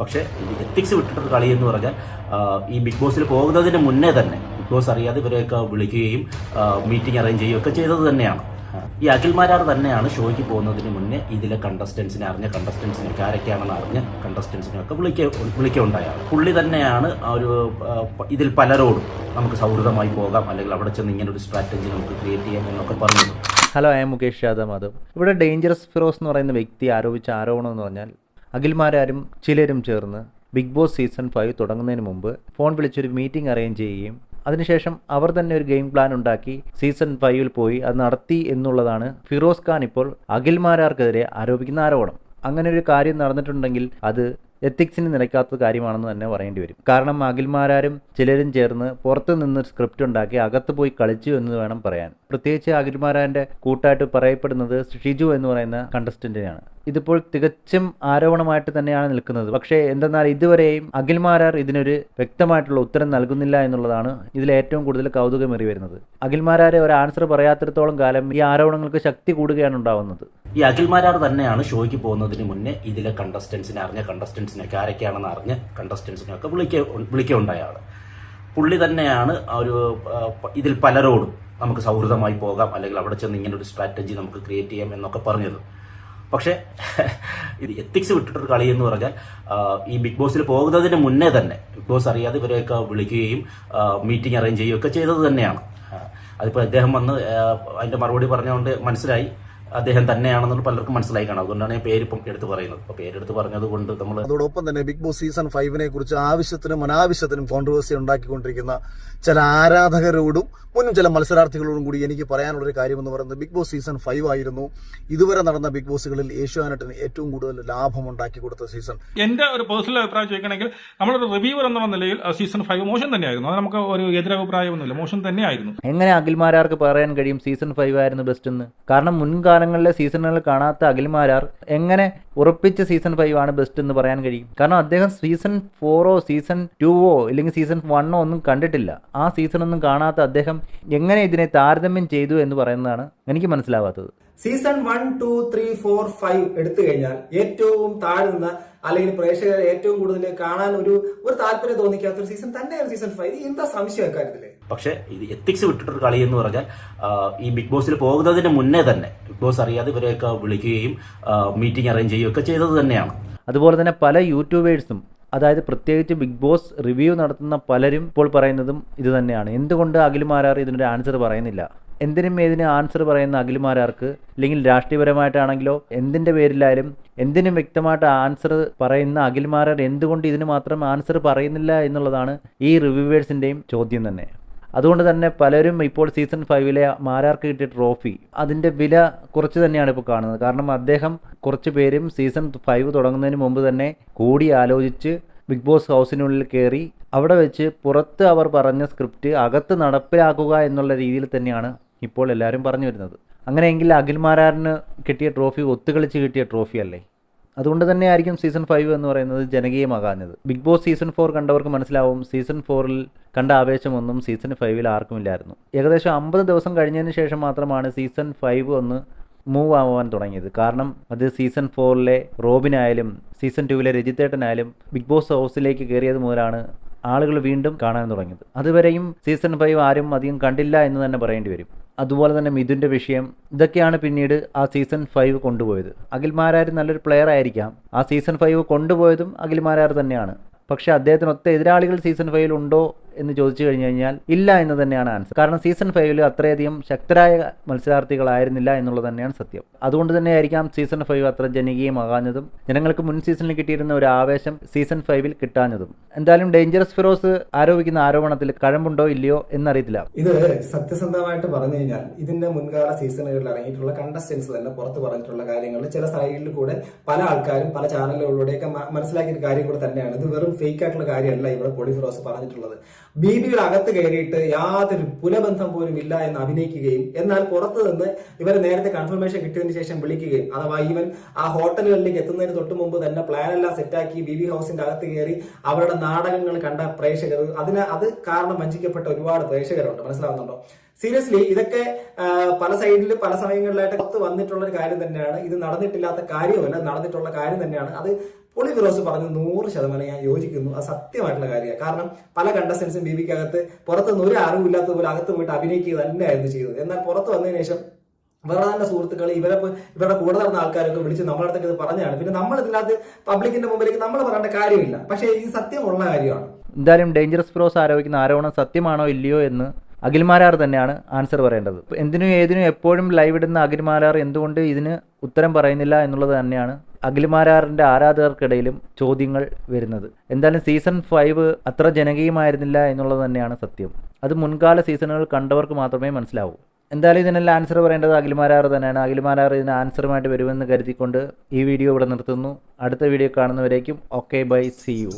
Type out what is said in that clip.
പക്ഷേ എത്തിക്സ് വിട്ടിട്ടൊരു കളി എന്ന് പറഞ്ഞാൽ ഈ ബിഗ് ബോസിൽ പോകുന്നതിന് മുന്നേ തന്നെ ബിഗ് ബോസ് അറിയാതെ ഇവരെയൊക്കെ വിളിക്കുകയും മീറ്റിംഗ് അറേഞ്ച് ചെയ്യുകയും ഒക്കെ ചെയ്തത് തന്നെയാണ്. ഈ അഖിൽമാരാർ തന്നെയാണ് ഷോയ്ക്ക് പോകുന്നതിന് മുന്നേ ഇതിലെ കണ്ടസ്റ്റൻസിനെ അറിഞ്ഞ കണ്ടസ്റ്റൻസിനെ ആരൊക്കെയാണെന്ന് അറിഞ്ഞ കണ്ടസ്റ്റൻസിനെ ഒക്കെ വിളിക്ക വിളിക്കുകയുണ്ടായാണ് പുള്ളി തന്നെയാണ് ആ ഒരു ഇതിൽ പലരോടും നമുക്ക് സൗഹൃദമായി പോകാം അല്ലെങ്കിൽ അവിടെ ചെന്ന് ഇങ്ങനെ ഒരു സ്ട്രാറ്റജി നമുക്ക് ക്രിയേറ്റ് ചെയ്യാം എന്നൊക്കെ പറഞ്ഞത് hello I am Mukesh Yadav Madhav. ഇവിടെ ഡേഞ്ചറസ് ഫിറോസ് എന്ന് പറയുന്ന വ്യക്തി ആരോപിച്ച ആരോപണം എന്ന് പറഞ്ഞാൽ അഖിൽമാരാരും ചിലരും ചേർന്ന് ബിഗ് ബോസ് സീസൺ ഫൈവ് തുടങ്ങുന്നതിന് മുമ്പ് ഫോൺ വിളിച്ചൊരു മീറ്റിംഗ് അറേഞ്ച് ചെയ്യുകയും അതിനുശേഷം അവർ തന്നെ ഒരു ഗെയിം പ്ലാൻ ഉണ്ടാക്കി സീസൺ ഫൈവിൽ പോയി അത് നടത്തി എന്നുള്ളതാണ് ഫിറോസ് ഖാൻ ഇപ്പോൾ അഖിൽമാരാർക്കെതിരെ ആരോപിക്കുന്ന ആരോപണം. അങ്ങനെ ഒരു കാര്യം നടന്നിട്ടുണ്ടെങ്കിൽ അത് എത്തിക്സിന് നിലയ്ക്കാത്ത കാര്യമാണെന്ന് തന്നെ പറയേണ്ടി വരും. കാരണം അഖിൽമാരാരും ചിലരും ചേർന്ന് പുറത്തു നിന്ന് സ്ക്രിപ്റ്റ് ഉണ്ടാക്കി അകത്ത് പോയി കളിച്ചു എന്ന് വേണം പറയാൻ. പ്രത്യേകിച്ച് അഖിൽമാരാന്റെ കൂട്ടായിട്ട് പറയപ്പെടുന്നത് ഷിജു എന്ന് പറയുന്ന കണ്ടസ്റ്റന്റിനെയാണ് ഇതിപ്പോൾ തികച്ചും ആരോപണമായിട്ട് തന്നെയാണ് നിൽക്കുന്നത്. പക്ഷേ എന്തെന്നാൽ ഇതുവരെയും അഖിൽമാരാർ ഇതിനൊരു വ്യക്തമായിട്ടുള്ള ഉത്തരം നൽകുന്നില്ല എന്നുള്ളതാണ് ഇതിൽ ഏറ്റവും കൂടുതൽ കൗതുകമേറി വരുന്നത് അഖിൽമാരാരെ ഒരു ആൻസർ പറയാത്തിടത്തോളം കാലം ഈ ആരോപണങ്ങൾക്ക് ശക്തി കൂടുകയാണ് ഉണ്ടാവുന്നത്. ഈ അഖിൽമാരാർ തന്നെയാണ് ഷോയ്ക്ക് പോകുന്നതിന് മുന്നേ ഇതിലെ കണ്ടസ്റ്റൻസിനെ അറിഞ്ഞ കണ്ടസ്റ്റൻസിനൊക്കെ ആരൊക്കെയാണെന്ന് അറിഞ്ഞ കണ്ടസ്റ്റൻസിനെ ഒക്കെ വിളിക്ക വിളിക്കുകയുണ്ടായ ആൾ പുള്ളി തന്നെയാണ് ഒരു ഇതിൽ പലരോടും നമുക്ക് സൗഹൃദമായി പോകാം അല്ലെങ്കിൽ അവിടെ ചെന്ന് ഇങ്ങനെ ഒരു സ്ട്രാറ്റജി നമുക്ക് ക്രിയേറ്റ് ചെയ്യാം എന്നൊക്കെ പറഞ്ഞത്. പക്ഷേ ഇത് എത്തിക്സ് വിട്ടിട്ടൊരു കളി എന്ന് പറഞ്ഞാൽ ഈ ബിഗ് ബോസിൽ പോകുന്നതിന് മുന്നേ തന്നെ ബിഗ് ബോസ് അറിയാതെ ഇവരെയൊക്കെ വിളിക്കുകയും മീറ്റിംഗ് അറേഞ്ച് ചെയ്യുകയൊക്കെ ചെയ്തത് തന്നെയാണ്. അതിപ്പോൾ അദ്ദേഹം വന്ന് അതിന്റെ മറുപടി പറഞ്ഞുകൊണ്ട് മനസ്സിലായി. അദ്ദേഹം തന്നെയാണെന്നുള്ള പലർക്കും മനസ്സിലായി കാണാം. അതുകൊണ്ടാണ് ഞാൻ പേരിപ്പം എടുത്തു പറയുന്നത്. അപ്പോൾ പേരെടുത്ത് പറഞ്ഞത് കൊണ്ട് നമ്മൾ അതോടൊപ്പം തന്നെ ബിഗ് ബോസ് സീസൺ ഫൈവിനെ കുറിച്ച് ആവശ്യത്തിനും അനാവശ്യത്തിനും കോൺട്രവേഴ്സി ഉണ്ടാക്കിക്കൊണ്ടിരിക്കുന്ന ചില ആരാധകരോടും മുന്നും ചില മത്സരാർത്ഥികളോടും കൂടി എനിക്ക് പറയാനുള്ള ഒരു കാര്യം എന്ന് പറയുന്നത് ബിഗ് ബോസ് സീസൺ ഫൈവ് ആയിരുന്നു. ഇതുവരെ നടന്ന ബിഗ് ബോസുകളിൽ ഏഷ്യാനെറ്റിന് ഏറ്റവും കൂടുതൽ ലാഭം ഉണ്ടാക്കി കൊടുത്ത സീസൺ. എന്റെ ഒരു പേഴ്സണൽ അഭിപ്രായം ചോദിക്കണമെങ്കിൽ നമ്മളൊരു റിവ്യൂവർ എന്ന നിലയിൽ സീസൺ ഫൈവ് മോശം തന്നെയായിരുന്നു. അത് നമുക്ക് ഒരു എതിരഭിപ്രായമൊന്നുമില്ല. മോശം തന്നെയായിരുന്നു. എങ്ങനെ അഖിൽമാരാർക്ക് പറയാൻ കഴിയും സീസൺ ഫൈവ് ആയിരുന്നു ബെസ്റ്റ് എന്ന്? കാരണം മുൻകാലങ്ങളിലെ സീസണുകൾ കാണാത്ത അഖിൽമാരാർ എങ്ങനെ ഉറപ്പിച്ച് സീസൺ ഫൈവ് ആണ് ബെസ്റ്റ് എന്ന് പറയാൻ കഴിയും? കാരണം അദ്ദേഹം സീസൺ ഫോറോ സീസൺ ടുവോ ഇല്ലെങ്കിൽ സീസൺ വണ്ണോ ഒന്നും കണ്ടിട്ടില്ല. ആ സീസൺ ഒന്നും കാണാത്ത അദ്ദേഹം എങ്ങനെ ഇതിനെ താരതമ്യം ചെയ്തു എന്ന് പറയുന്നതാണ് എനിക്ക് മനസ്സിലാവാത്തത്. Season one two three four five എടുത്തു കഴിഞ്ഞാൽ ഏറ്റവും താഴ്ന്ന അല്ലെങ്കിൽ പ്രേക്ഷകർ ഏറ്റവും കൂടുതൽ കാണാൻ ഒരു ഒരു താല്പര്യം തോന്നിക്കാത്ത ഒരു സീസൺ തന്നെയാണ് സീസൺ ഫൈവ് എന്താ സംശയം അക്കാര്യത്തിൽ? പക്ഷേ ഇത് എത്തിക്സ് വിട്ടിട്ടൊരു കളി എന്ന് പറഞ്ഞാൽ ഈ ബിഗ് ബോസിൽ പോകുന്നതിന് മുന്നേ തന്നെ ബിഗ് ബോസ് അറിയാതെ ഇവരെയൊക്കെ വിളിക്കുകയും മീറ്റിംഗ് അറേഞ്ച് ചെയ്യുകയൊക്കെ ചെയ്തത് തന്നെയാണ്. അതുപോലെ തന്നെ പല യൂട്യൂബേഴ്സും അതായത് പ്രത്യേകിച്ച് ബിഗ് ബോസ് റിവ്യൂ നടത്തുന്ന പലരും ഇപ്പോൾ പറയുന്നതും ഇത് തന്നെയാണ്. എന്തുകൊണ്ട് അഖിലുമാരാർ ഇതിനൊരു ആൻസർ പറയുന്നില്ല? എന്തിനും ഏതിനും ആൻസർ പറയുന്ന അഖിലുമാരാർക്ക് അല്ലെങ്കിൽ രാഷ്ട്രീയപരമായിട്ടാണെങ്കിലോ എന്തിന്റെ പേരിലായാലും എന്തിനും വ്യക്തമായിട്ട് ആൻസർ പറയുന്ന അഖിൽമാരാർ എന്തുകൊണ്ട് ഇതിന് മാത്രം ആൻസർ പറയുന്നില്ല എന്നുള്ളതാണ് ഈ റിവ്യൂവേഴ്സിന്റെയും ചോദ്യം തന്നെ. അതുകൊണ്ട് തന്നെ പലരും ഇപ്പോൾ സീസൺ ഫൈവിലെ മാരാർക്ക് കിട്ടിയ ട്രോഫി അതിന്റെ വില കുറച്ച് തന്നെയാണ് ഇപ്പോൾ കാണുന്നത്. കാരണം അദ്ദേഹം കുറച്ച് പേരും സീസൺ ഫൈവ് തുടങ്ങുന്നതിന് മുമ്പ് തന്നെ കൂടി ആലോചിച്ച് ബിഗ് ബോസ് ഹൗസിനുള്ളിൽ കയറി അവിടെ വെച്ച് പുറത്ത് അവർ പറഞ്ഞ സ്ക്രിപ്റ്റ് അകത്ത് നടപ്പിലാക്കുക എന്നുള്ള രീതിയിൽ തന്നെയാണ് ഇപ്പോൾ എല്ലാവരും പറഞ്ഞു വരുന്നത്. അങ്ങനെയെങ്കിൽ അഖിൽ മാരാറിന് കിട്ടിയ ട്രോഫി ഒത്തുകളിച്ച് കിട്ടിയ ട്രോഫി അല്ലേ? അതുകൊണ്ട് തന്നെ ആയിരിക്കും സീസൺ ഫൈവ് എന്ന് പറയുന്നത് ജനകീയമാകാഞ്ഞത്. ബിഗ് ബോസ് സീസൺ ഫോർ കണ്ടവർക്ക് മനസ്സിലാവും സീസൺ ഫോറിൽ കണ്ട ആവേശമൊന്നും സീസൺ ഫൈവിൽ ആർക്കും ഇല്ലായിരുന്നു ഏകദേശം അമ്പത് ദിവസം കഴിഞ്ഞതിന് ശേഷം മാത്രമാണ് സീസൺ ഫൈവ് ഒന്ന് മൂവ് ആവാൻ തുടങ്ങിയത്. കാരണം അത് സീസൺ ഫോറിലെ റോബിനായാലും സീസൺ ടുവിലെ രജിത്തേട്ടനായാലും ബിഗ് ബോസ് ഹൗസിലേക്ക് കയറിയത് മുതലാണ് ആളുകൾ വീണ്ടും കാണാൻ തുടങ്ങിയത്. അതുവരെയും സീസൺ ഫൈവ് ആരും അധികം കണ്ടില്ല എന്ന് തന്നെ പറയേണ്ടി വരും. അതുപോലെ തന്നെ മിഥുന്റെ വിഷയം ഇതൊക്കെയാണ് പിന്നീട് ആ സീസൺ ഫൈവ് കൊണ്ടുപോയത്. അഖിൽമാരാർ നല്ലൊരു പ്ലെയർ ആയിരിക്കാം. ആ സീസൺ ഫൈവ് കൊണ്ടുപോയതും അഖിൽമാരാർ തന്നെയാണ്. പക്ഷേ അദ്ദേഹത്തിന് ഒത്ത എതിരാളികൾ സീസൺ ഫൈവിൽ ഉണ്ടോ എന്ന് ചോദിച്ചു കഴിഞ്ഞു കഴിഞ്ഞാൽ ഇല്ല എന്ന് തന്നെയാണ് ആൻസർ. കാരണം സീസൺ ഫൈവിൽ അത്രയധികം ശക്തരായ മത്സരാർത്ഥികളായിരുന്നില്ല എന്നുള്ളത് തന്നെയാണ് സത്യം. അതുകൊണ്ട് തന്നെ ആയിരിക്കാം സീസൺ ഫൈവ് അത്ര ജനകീയമാകാഞ്ഞതും ജനങ്ങൾക്ക് മുൻ സീസണിൽ കിട്ടിയിരുന്ന ഒരു ആവേശം സീസൺ ഫൈവിൽ കിട്ടാഞ്ഞതും. എന്തായാലും ഡേഞ്ചറസ് ഫിറോസ് ആരോപിക്കുന്ന ആരോപണത്തിൽ കഴമ്പുണ്ടോ ഇല്ലയോ എന്നറിയത്തില്ല. ഇത് സത്യസന്ധമായിട്ട് പറഞ്ഞു കഴിഞ്ഞാൽ ഇതിന്റെ മുൻകാല സീസണുകളിൽ ഇറങ്ങിയിട്ടുള്ള കണ്ടസ്റ്റൻസ് തന്നെ പുറത്ത് പറഞ്ഞിട്ടുള്ള കാര്യങ്ങൾ ചില സൈഡിൽ കൂടെ പല ആൾക്കാരും പല ചാനലുകളിലൂടെയൊക്കെ മനസ്സിലാക്കിയ കാര്യം കൂടെ തന്നെയാണ്. ഇത് വെറും ഫേക്ക് ആയിട്ടുള്ള കാര്യമല്ല ഇവിടെ പൊളി ഫിറോസ് പറഞ്ഞിട്ടുള്ളത്. ബീബിയുടെ അകത്ത് കയറിയിട്ട് യാതൊരു പുലബന്ധം പോലും ഇല്ല എന്ന് അഭിനയിക്കുകയും എന്നാൽ പുറത്തു നിന്ന് ഇവർ നേരത്തെ കൺഫർമേഷൻ കിട്ടിയതിന് ശേഷം വിളിക്കുകയും അഥവാ ഈവൻ ആ ഹോട്ടലുകളിലേക്ക് എത്തുന്നതിന് തൊട്ട് മുമ്പ് തന്നെ പ്ലാൻ എല്ലാം സെറ്റാക്കി ബി ബി ഹൗസിന്റെ അകത്ത് കയറി അവരുടെ നാടകങ്ങൾ കണ്ട പ്രേക്ഷകർ അതിന് അത് കാരണം വഞ്ചിക്കപ്പെട്ട ഒരുപാട് പ്രേക്ഷകരുണ്ട്. മനസ്സിലാവുന്നുണ്ടോ? സീരിയസ്ലി ഇതൊക്കെ പല സൈഡിൽ പല സമയങ്ങളിലായിട്ട് വന്നിട്ടുള്ള ഒരു കാര്യം തന്നെയാണ്. ഇത് നടന്നിട്ടില്ലാത്ത കാര്യമല്ല നടന്നിട്ടുള്ള കാര്യം തന്നെയാണ്. അത് പൊളി ഫിറോസ് പറഞ്ഞു നൂറ് ശതമാനം ഞാൻ യോജിക്കുന്നു. അത് സത്യമായിട്ടുള്ള കാര്യമാണ്. കാരണം പല കണ്ടസ്റ്റൻസും ബീബിക്കകത്ത് പുറത്തുനിന്ന് ഒരു അറിവും ഇല്ലാത്തതുപോലെ അകത്ത് പോയിട്ട് അഭിനയിക്കുക തന്നെയായിരുന്നു ചെയ്തത്. എന്നാൽ പുറത്ത് വന്നതിന് ശേഷം ഇവരുടെ തന്നെ സുഹൃത്തുക്കൾ ഇവരെ ഇവരുടെ കൂടെ നടന്ന ആൾക്കാരൊക്കെ വിളിച്ച് നമ്മുടെ അടുത്തൊക്കെ ഇത് പറഞ്ഞാണ് പിന്നെ നമ്മൾ ഇതിനകത്ത് പബ്ലിക്കിന്റെ മുമ്പിലേക്ക് നമ്മൾ പറയേണ്ട കാര്യമില്ല. പക്ഷേ ഈ സത്യമുള്ള കാര്യമാണ്. എന്തായാലും ഡേഞ്ചറസ് പ്രോസ് ആരോപിക്കുന്ന ആരോപണം സത്യമാണോ ഇല്ലയോ എന്ന് അഖിൽമാരാർ തന്നെയാണ് ആൻസർ പറയേണ്ടത്. എന്തിനും ഏതിനും എപ്പോഴും ലൈവ് ഇടുന്ന അഖിൽമാരാർ എന്തുകൊണ്ട് ഇതിന് ഉത്തരം പറയുന്നില്ല എന്നുള്ളത് തന്നെയാണ് അഖിൽമാരാറിന്റെ ആരാധകർക്കിടയിലും ചോദ്യങ്ങൾ വരുന്നത്. എന്തായാലും സീസൺ ഫൈവ് അത്ര ജനകീയമായിരുന്നില്ല എന്നുള്ളത് തന്നെയാണ് സത്യം. അത് മുൻകാല സീസണുകൾ കണ്ടവർക്ക് മാത്രമേ മനസ്സിലാവൂ. എന്തായാലും ഇതിനെല്ലാം ആൻസർ പറയേണ്ടത് അഖിൽമാരാർ തന്നെയാണ്. അഖിൽമാരാർ ഇതിന് ആൻസറുമായിട്ട് വരുമെന്ന് കരുതിക്കൊണ്ട് ഈ വീഡിയോ ഇവിടെ നിർത്തുന്നു. അടുത്ത വീഡിയോ കാണുന്നവരേക്കും ഓക്കെ ബൈ സി യു.